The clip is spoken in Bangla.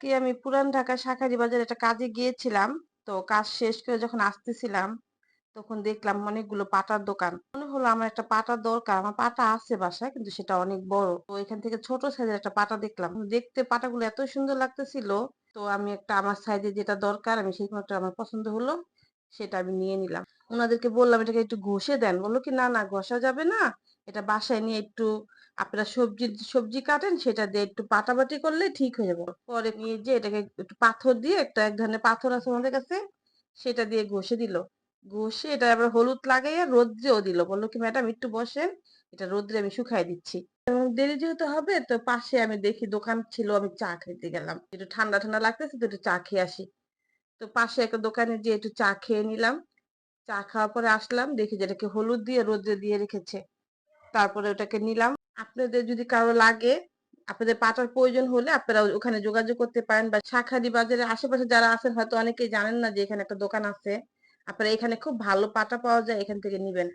আজকে আমি পুরান ঢাকা শাখারি বাজার একটা কাজে গিয়েছিলাম। তো কাজ শেষ করে যখন আসতেছিলাম, তখন দেখলাম অনেকগুলো পাটার দোকান। মনে হলো আমার একটা পাটার দরকার, আমার পাটা আছে বাসায়, কিন্তু সেটা অনেক বড়। তো এখান থেকে ছোট সাইজের একটা পাটা দেখলাম। দেখতে পাটাগুলো এত সুন্দর লাগতেছিল, তো আমি একটা আমার সাইজে যেটা দরকার, আমি সেই মতো আমার পছন্দ হলো। সেটা আমি নিয়ে নিলাম। ওনাদেরকে বললাম, এটাকে একটু ঘষে দেন। বলল কি, না না, ঘষা যাবে না। এটা বাসায় নিয়ে একটু আপনারা সবজি সবজি কাটেন, সেটা দিয়ে একটু পাটাবাটি করলে ঠিক হয়ে যাবে। পরে নিয়ে যে এটাকে একটু পাথর দিয়ে একটা এক ধরনের পাথর আছে আমাদের কাছে, সেটা দিয়ে ঘষে দিল। ঘষে এটা আবার হলুদ লাগাইয়া রোদ্রেও দিল। বলল কি, ম্যাডাম, একটু বসেন। এটা রোদ্রে আমি শুকাই দিচ্ছি। এবং দেরি যেহেতু হবে, তো পাশে আমি দেখি দোকান ছিল, আমি চা খেতে গেলাম। একটু ঠান্ডা ঠান্ডা লাগতেছে, তো একটু চা খেয়ে আসি। তো পাশে একটা দোকানে যে একটু চা খেয়ে নিলাম। চা খাওয়ার পরে আসলাম, দেখি যেটাকে হলুদ দিয়ে রোদ্রে দিয়ে রেখেছে। তারপরে ওটাকে নিলাম। আপনাদের যদি কারও লাগে, আপনাদের পাটার প্রয়োজন হলে আপনারা ওখানে যোগাযোগ করতে পারেন বা শাখারি বাজারে আশেপাশে যারা আছেন হয়তো অনেকেই জানেন না যে এখানে একটা দোকান আছে। আপনারা এখানে খুব ভালো পাটা পাওয়া যায়, এখান থেকে নিবেন।